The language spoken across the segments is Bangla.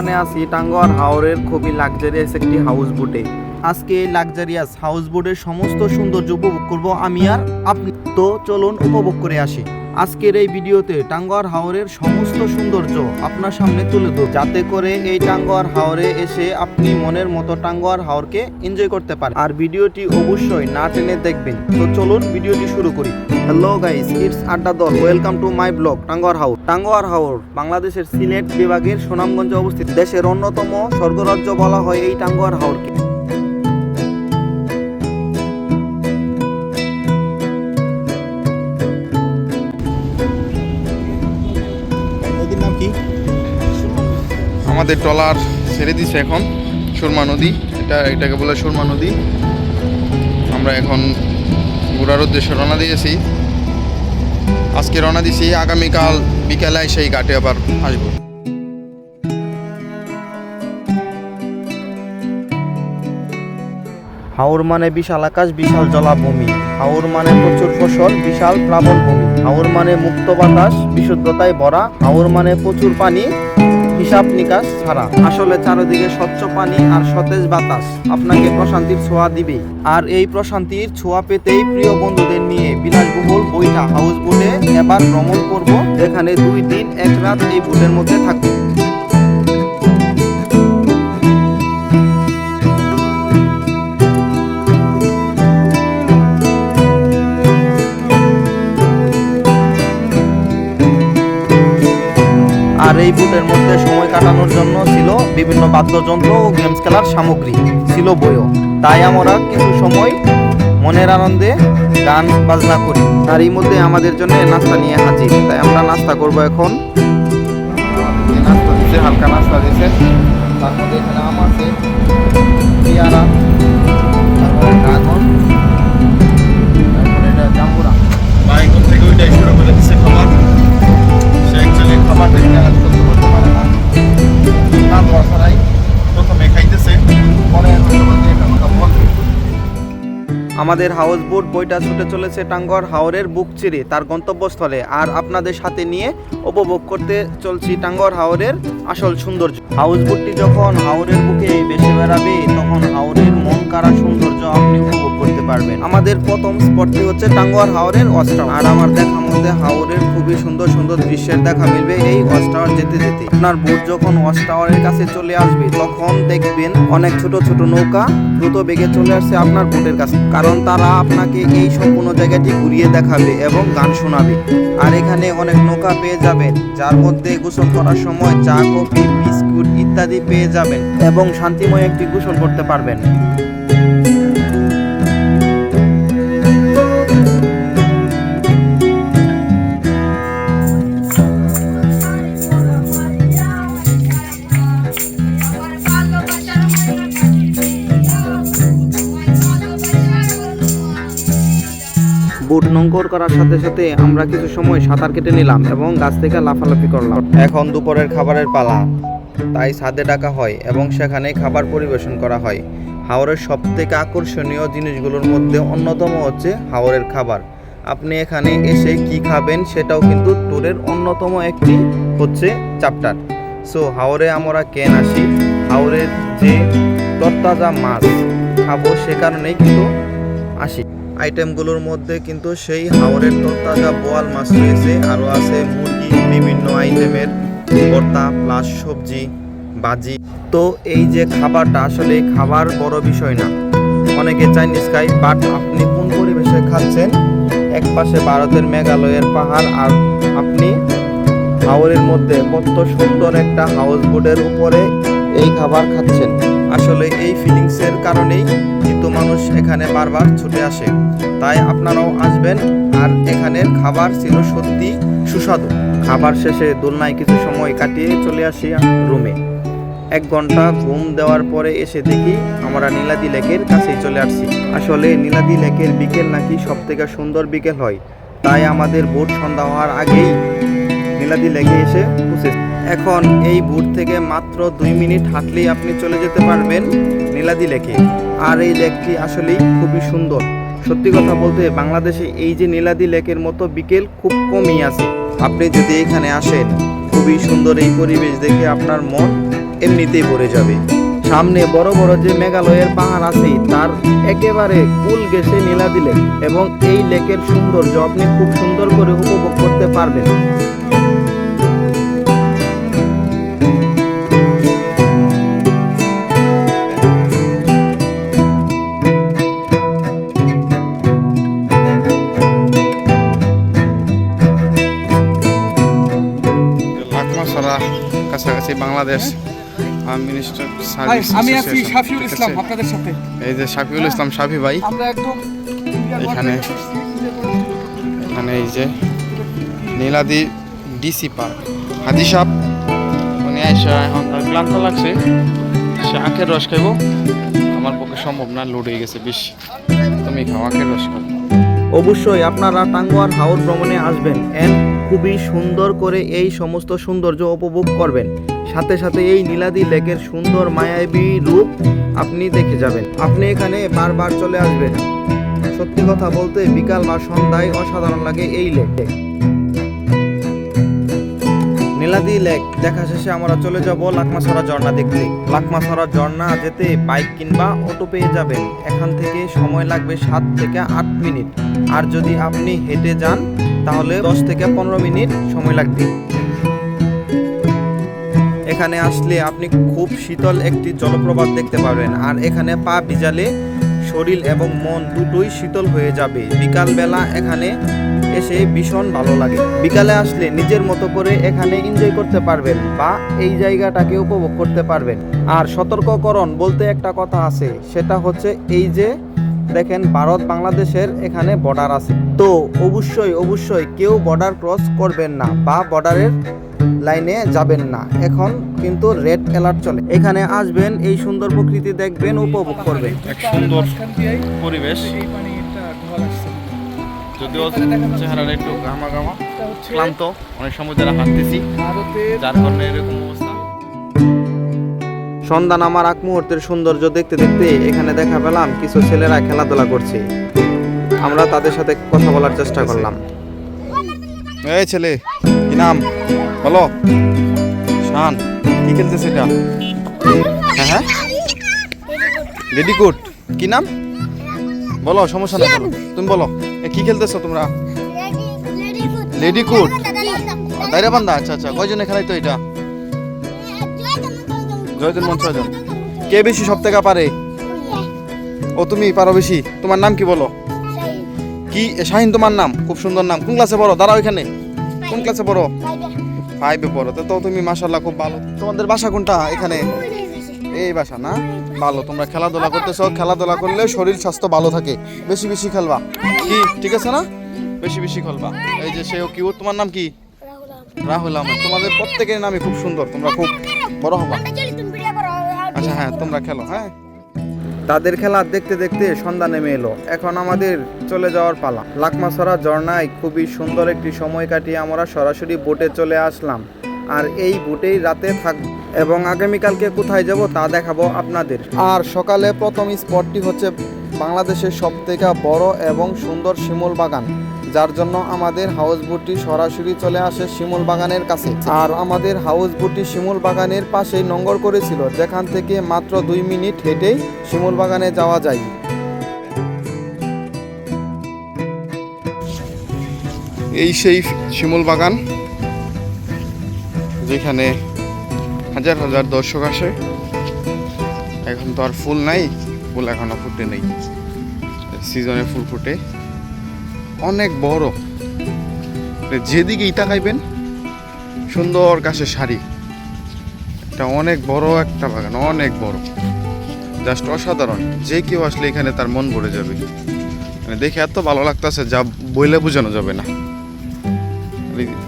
বর্তমানে আছি টাঙ্গর হাওরের খুবই লাক্সারিয়াস একটি হাউস বোটে আজকে এই লাক্সারিয়াস হাউস বোটের সমস্ত সৌন্দর্য উপভোগ করব আমি আর আপনি। তো চলুন উপভোগ করে আসি। আজকের এই ভিডিওতে টাঙ্গুয়ার হাওরের সমস্ত সৌন্দর্য আপনার সামনে তুলে ধরব। যাতে করে এই টাঙ্গুয়ার হাওরে এসে আপনি মনের মতো টাঙ্গুয়ার হাওরকে এনজয় করতে পারেন। আর ভিডিওটি অবশ্যই না টেনে দেখবেন। তো চলুন ভিডিওটি শুরু করি। হ্যালো গাইস ইটস আড্ডা দল welcome to my vlog Tanguar Haor Tanguar Haor বাংলাদেশের সিলেট বিভাগের সুনামগঞ্জে অবস্থিত। দেশের অন্যতম স্বর্গরাজ্য বলা হয় এই টাঙ্গুয়ার হাওরকে। আমাদের ট্রলার ছেড়ে দিছে এখন, সুরমা নদী। এটা, এটাকে বলে সুরমা নদী। আমরা এখন ঘোরার উদ্দেশ্যে রওনা দিয়েছি। আজকে রওনা দিয়েছি আগামীকাল বিকেলে সেই ঘাটে আবার আসব। হাওর মানে বিশাল আকাশ, বিশাল জলাভূমি। হাওর মানে প্রচুর ফসল, বিশাল প্লাবন ভূমি হাওর মানে মুক্ত বাতাস, বিশুদ্ধতায় ভরা। হাওর মানে প্রচুর পানি হিসাব নিকাশ ছাড়া। আসলে চারিদিকে স্বচ্ছ পানি আর সতেজ বাতাস আপনাকে প্রশান্তির ছোঁয়া দিবে। আর এই প্রশান্তির ছোঁয়া পেতেই প্রিয় বন্ধুদের নিয়ে বিলাসবহুল বইটা হাউস বোটে এবার ভ্রমণ করব, যেখানে দুই দিন এক রাত এই বোটের মধ্যে থাকব আর এই বুটের মধ্যে সময় কাটানোর জন্য ছিল বিভিন্ন বাদ্যযন্ত্র ও গেমস খেলার সামগ্রী, ছিল বইও। তাই আমরা কিছু সময় মনের আনন্দে গান বাজনা করি। তার এই মধ্যে আমাদের জন্য নাস্তা নিয়ে হাজির। তাই আমরা নাস্তা করব এখন। হালকা নাস্তা দিচ্ছে তার মধ্যে এখানে আম আছে, পেয়ারা, তারপরে ড্রাগন, তারপরে এটা কোন থেকে ওইটাই শুরু করে দিচ্ছে খাবার? আমাদের হাউস বোট বইটা ছুটে চলেছে টাঙ্গর হাওরের বুক চিরে, তার গন্তব্যস্থলে। আর আপনাদের সাথে নিয়ে উপভোগ করতে চলছি টাঙ্গর হাওরের আসল সৌন্দর্য। হাউস বোটটি যখন হাওরের বুকে বেসে বেড়াবে, তখন হাওরের মন কারা সৌন্দর্য আপনি উপভোগ করতে পারবেন। আমাদের প্রথম স্পটটি হচ্ছে টাঙ্গর হাওরের ওয়াচটাওয়ার আর আমার দেখার মধ্যে হাওরের খুবই সুন্দর সুন্দর দৃশ্যের দেখা মিলবে এই ওয়াচ টাওয়ার যেতে যেতে। আপনার বোট যখন ওয়াচটাওয়ারের কাছে চলে আসবে, তখন দেখবেন অনেক ছোট ছোট নৌকা দ্রুত বেগে চলে আসছে আপনার বোটের কাছে। কারণ তারা আপনাকে এই সম্পূর্ণ জায়গাটি ঘুরিয়ে দেখাবে এবং গান শোনাবে। আর এখানে অনেক নৌকা পেয়ে যাবেন, যার মধ্যে গোসল করার সময় চা, কফি, বিস্কুট ইত্যাদি পেয়ে যাবেন এবং শান্তিময় একটি গোসল করতে পারবেন। বুট নঙ্কর করার সাথে সাথে আমরা কিছু সময় সাঁতার কেটে নিলাম এবং গাছ থেকে লাফালাফি করলাম। এখন দুপুরের খাবারের পালা। তাই ছাদে ডাকা হয় এবং সেখানে খাবার পরিবেশন করা হয়। হাওরের সব থেকে আকর্ষণীয় জিনিসগুলোর মধ্যে অন্যতম হচ্ছে হাওরের খাবার। আপনি এখানে এসে কি খাবেন সেটাও কিন্তু ট্যুরের অন্যতম একটি হচ্ছে চ্যাপ্টার। সো, হাওরে আমরা কেন আসি হাওরের যে তরতাজা মাছ খাব সে কারণেই কিন্তু আইটেমগুলোর মধ্যে কিন্তু সেই হাওরের তরতাজা বোয়াল মাছ রয়েছে। আরও আছে মুরগি, বিভিন্ন আইটেমের ভর্তা, প্লাস সবজি, বাজি। তো এই যে খাবারটা, আসলে খাবার বড় বিষয় না। অনেকে চাইনিজ খাই বাট আপনি কোন পরিবেশে খাচ্ছেন? এক পাশে ভারতের মেঘালয়ের পাহাড়, আর আপনি হাওরের মধ্যে কত সুন্দর একটা হাউস বোটের উপরে এই খাবার খাচ্ছেন। আসলে এই ফিলিংসের কারণেই কিন্তু মানুষ এখানে বারবার ছুটে আসে। তাই আপনারাও আসবেন আর এখানের খাবার ছিল সত্যি সুস্বাদু। খাবার শেষে দোলনায় কিছু সময় কাটিয়ে চলে আসি রুমে। এক ঘণ্টা ঘুম দেওয়ার পরে এসে দেখি আমরা নীলাদি লেকের কাছেই চলে আসছি। আসলে নীলাদি লেকের বিকেল নাকি সব থেকে সুন্দর বিকেল হয়, তাই আমাদের বোট সন্ধ্যা হওয়ার আগেই নীলাদি লেকে এসে পৌঁছে এখন এই বুট থেকে মাত্র দুই মিনিট হাঁটলেই আপনি চলে যেতে পারবেন নীলাদি লেকে। আর এই লেকটি আসলেই খুবই সুন্দর। সত্যি কথা বলতে বাংলাদেশে এই যে নীলাদি লেকের মতো বিকেল খুব কমই আছে। আপনি যদি এখানে আসেন, খুবই সুন্দর এই পরিবেশ দেখে আপনার মন এমনিতেই ভরে যাবে। সামনে বড় বড় যে মেঘালয়ের পাহাড় আছে, তার একেবারে কুল গেছে নীলাদি লেক এবং এই লেকের সৌন্দর্য আপনি খুব সুন্দর করে উপভোগ করতে পারবেন। বাংলাদেশ মিনিস্টার সার্ভিস আমি আছি শাফিউল ইসলাম আপনাদের সাথে। এই যে শাফিউল ইসলাম শাফি ভাই আমরা একদম এখানে এখানে এই যে নীলাদি ডিসি পার্ক। হাজি সাপ উনি আইসা এখন তার ক্লান্ত লাগছে। সে আখের রস খাইব। আমার পক্ষে সম্ভব না লোড হয়ে গেছে বেশ তুমি খাও আখের রস খাও। অবশ্যই আপনারা টাঙ্গুয়ার হাওর ভ্রমণে আসবেন। এন্ড খুবই সুন্দর করে এই সমস্ত সৌন্দর্য উপভোগ করবেন। সাথে সাথে এই নীলাদি লেকের সুন্দর মায়াবী রূপ আপনি দেখে যাবেন। আপনি এখানে বারবার চলে আসবেন। সত্যি কথা বলতে বিকাল বা সন্ধ্যায় অসাধারণ লাগে এই লেক নীলাদি লেক, দেখা শেষে আমরা চলে যাব লাকমাছড়া ঝর্ণা দেখতে। লাকমাছড়া ঝর্ণা যেতে বাইক কিংবা অটো পেয়ে যাবেন। এখান থেকে সময় লাগবে সাত থেকে আট মিনিট। আর যদি আপনি হেঁটে যান, তাহলে দশ থেকে পনেরো মিনিট সময় লাগবে। এখানে আসলে আপনি খুব শীতল একটি জলপ্রপাত দেখতে পাবেন আর এখানে পা ভিজালে শরীর এবং মন দুটোই শীতল হয়ে যাবে। বিকালবেলা এখানে এসে ভীষণ ভালো লাগে। বিকালে আসলে নিজের মতো করে এখানে এনজয় করতে পারবেন বা এই জায়গাটাকে উপভোগ করতে পারবেন। আর সতর্ককরণ বলতে একটা কথা আছে, সেটা হচ্ছে এই যে দেখেন ভারত বাংলাদেশের এখানে বর্ডার আছে। তো অবশ্যই অবশ্যই কেউ বর্ডার ক্রস করবেন না বা বর্ডারের লাইনে যাবেন না। এখন কিন্তু রেড অ্যালার্ট চলে। এখানে আসবেন এই সুন্দর প্রকৃতি দেখবেন উপভোগ করবেন। এক সুন্দর পরিবেশ। যদিও চেহারাটা একটু গামা গামা ক্লান্ত অনেক সময় যারা হাঁটতেছি যার কারণে এরকম অবস্থা। সন্ধ্যা নামার আগ মুহূর্তের সৌন্দর্য দেখতে দেখতে এখানে দেখা পেলাম কিছু ছেলেরা খেলাধুলা করছে। আমরা তাদের সাথে কথা বলার চেষ্টা করলাম। এই ছেলে, কি নাম? বলো। শান, কি খেলতেছে এটা? হ্যাঁ হ্যাঁ। রেডিকুট কি নাম? বলো, সমস্যা নেই বলো তুমি বলো কি খেলতেছো তোমরা? লেডি কুট দাইরা বান্ধা আচ্ছা আচ্ছা। কয়জনে খেলাই তো এটা? জয়জন মন ছয়জন। কে বেশি সব থেকে পারে? ও, তুমি পারো বেশি। তোমার নাম কি বলো? কি? শাহিন তোমার নাম? খুব সুন্দর নাম। কোন ক্লাসে পড়ো? দাঁড়াও এখানে। কোন ক্লাসে পড়ো? ফাইভে পড়ো। তো তুমি মাশাল্লাহ খুব ভালো। তোমাদের বাসা কোনটা এখানে? এই বাসা না? ভালো তোমরা খেলাধুলা করতেছো। খেলাধুলা করলে শরীর স্বাস্থ্য ভালো থাকে। বেশি বেশি খেলবা। কি? ঠিক আছে না? বেশি বেশি খেলবা। এই যে সেও কি ও তোমার নাম কি? রাহুল আহমেদ। তোমাদের প্রত্যেকের নামই খুব সুন্দর। তোমরা খুব বড় হবা। আচ্ছা হ্যাঁ তোমরা খেলো হ্যাঁ। তাদের খেলা দেখতে দেখতে সন্ধ্যা নেমে এলো। এখন আমাদের চলে যাওয়ার পালা। লাকমাছড়া ঝর্ণায় খুবই সুন্দর একটি সময় কাটিয়ে আমরা সরাসরি বোটে চলে আসলাম। আর এই বোটেই রাতে থাক, এবং আগামীকালকে কোথায় যাব তা দেখাবো আপনাদের। আর সকালে প্রথম স্পটটি হচ্ছে বাংলাদেশের সবথেকে বড় এবং সুন্দর শিমুল বাগান। যার জন্য আমাদের হাউস বোটটি সরাসরি চলে আসে শিমুল বাগানের কাছে। আর আমাদের হাউস বোটটি শিমুল বাগানের পাশেই নঙ্গর করেছিল, যেখান থেকে মাত্র দুই মিনিট হেঁটেই শিমুল বাগানে যাওয়া যায়। এই সেই শিমুল বাগান, যেখানে হাজার হাজার দর্শক আসে। এখন তো আর ফুল নাই, ফুল এখনও ফুটে নেই। সিজনে ফুল ফুটে। অনেক বড়। যেদিকেই তাকাইবেন সুন্দর গাছের শাড়ি এটা অনেক বড় একটা বাগান, অনেক বড়। জাস্ট অসাধারণ, যে কেউ আসলে এখানে তার মন ভরে যাবে। মানে দেখে এত ভালো লাগতেছে, যা বইলে বোঝানো যাবে না।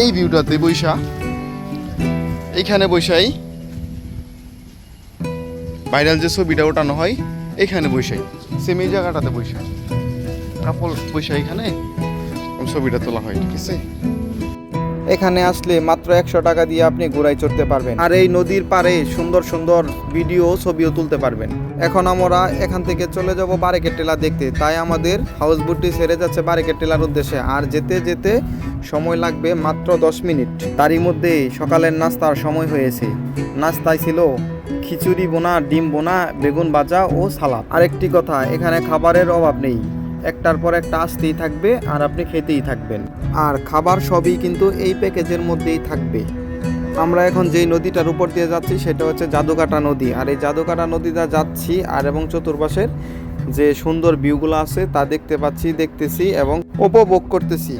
এই ভিউটাতে বৈশা এইখানে বৈশাই ভাইরাল যে ছবিটা ওঠানো হয়, এখানে বৈশাই সেম এই জায়গাটাতে বৈশা কাপড় বৈশা এখানে। ওই ছবিটা তোলা হয় ঠিক আছে এখানে আসলে মাত্র একশো টাকা দিয়ে আপনি ঘোড়ায় চড়তে পারবেন। আর এই নদীর পাড়ে সুন্দর সুন্দর ভিডিও, ছবিও তুলতে পারবেন। এখন আমরা এখান থেকে চলে যাব বারেকের টেলা দেখতে। তাই আমাদের হাউস বোটটি ছেড়ে যাচ্ছে বারেকের টেলার উদ্দেশ্যে। আর যেতে যেতে সময় লাগবে মাত্র দশ মিনিট। তারই মধ্যে সকালের নাস্তার সময় হয়েছে। নাস্তায় ছিল খিচুড়ি বোনা, ডিম বোনা, বেগুন ভাজা ও সালাদ। আরেকটি কথা, এখানে খাবারের অভাব নেই। একটার পর একটা আসতেই থাকবে আর আপনি খেতেই থাকবেন। আর খাবার সবই কিন্তু এই প্যাকেজের মধ্যেই থাকবে। আমরা এখন যেই নদীটার উপর দিয়ে যাচ্ছি সেটা হচ্ছে জাদুকাটা নদী। আর এই জাদুকাটা নদীটা যাচ্ছি আর এবং চতুর্পাশের যে সুন্দর ভিউগুলো আছে তা দেখতে পাচ্ছি, দেখতেছি এবং উপভোগ করতেছি।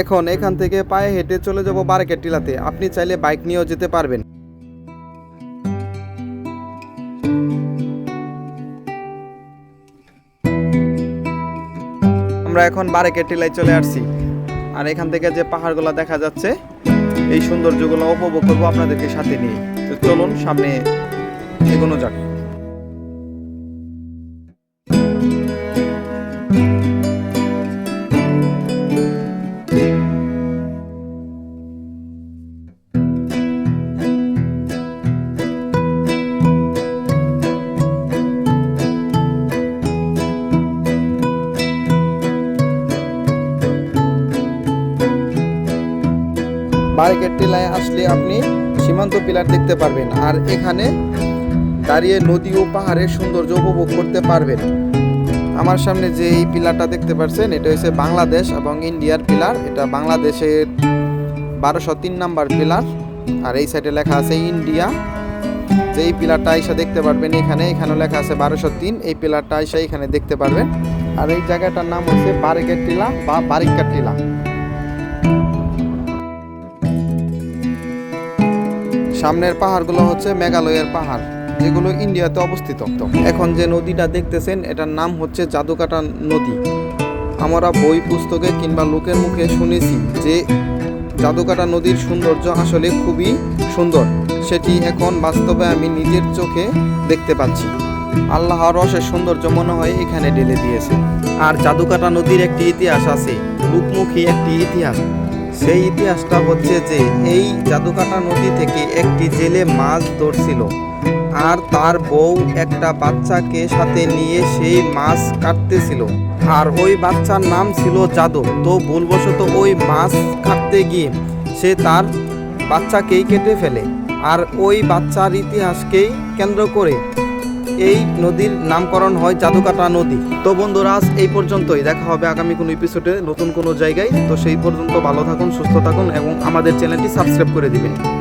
এখন এখান থেকে পায়ে হেঁটে চলে যাব বারেকের টিলাতে। আপনি চাইলে বাইক নিয়েও যেতে পারবেন। আমরা এখন বারেকের টিলায় চলে আসছি। আর এখান থেকে যে পাহাড়গুলো দেখা যাচ্ছে, এই সৌন্দর্যগুলো উপভোগ করব আপনাদেরকে সাথে নিয়ে। তো চলুন সামনে এগোনো যাক। বারেকের টিলায় আসলে আপনি সীমান্ত পিলার দেখতে পারবেন আর এখানে দাঁড়িয়ে নদী ও পাহাড়ের সৌন্দর্য উপভোগ করতে পারবেন। আমার সামনে যে এই পিলারটা দেখতে পাচ্ছেন এটা হচ্ছে বাংলাদেশ এবং ইন্ডিয়ার পিলার। এটা বাংলাদেশের বারোশো তিন নাম্বার পিলার। আর এই সাইডে লেখা আছে ইন্ডিয়া। যে এই পিলারটা আইসা দেখতে পারবেন এখানে, এখানেও লেখা আছে বারোশো তিন। এই পিলারটা আইসা এখানে দেখতে পারবেন। আর এই জায়গাটার নাম হচ্ছে বারেকের টিলা বা বারিকার টিলা। সামনের পাহাড়গুলো হচ্ছে মেঘালয়ের পাহাড়, যেগুলো ইন্ডিয়াতে অবস্থিত। এখন যে নদীটা দেখতেছেন, এটার নাম হচ্ছে জাদুকাটা নদী। আমরা বই, পুস্তকে কিংবা লোকের মুখে শুনেছি যে জাদুকাটা নদীর সৌন্দর্য আসলে খুবই সুন্দর। সেটি এখন বাস্তবে আমি নিজের চোখে দেখতে পাচ্ছি। আল্লাহর রসের সৌন্দর্য মনে হয় এখানে ঢেলে দিয়েছে। আর জাদুকাটা নদীর একটি ইতিহাস আছে, রূপমুখী একটি ইতিহাস। সেই ইতিহাসটা হচ্ছে যে এই জাদুকাটা নদী থেকে একটি জেলে মাছ ধরছিল। আর তার বউ একটা বাচ্চাকে সাথে নিয়ে সেই মাছ কাটতেছিল। আর ওই বাচ্চার নাম ছিল যাদব তো ভুলবশত ওই মাছ কাটতে গিয়ে সে তার বাচ্চাকেই কেটে ফেলে। আর ওই বাচ্চার ইতিহাসকেই কেন্দ্র করে এই নদীর নামকরণ হয় জাদুকাটা নদী। তো বন্ধুরা, আজ এই পর্যন্তই। দেখা হবে আগামী কোনো এপিসোডে নতুন কোনো জায়গায়। তো সেই পর্যন্ত ভালো থাকুন, সুস্থ থাকুন এবং আমাদের চ্যানেলটি সাবস্ক্রাইব করে দিবেন।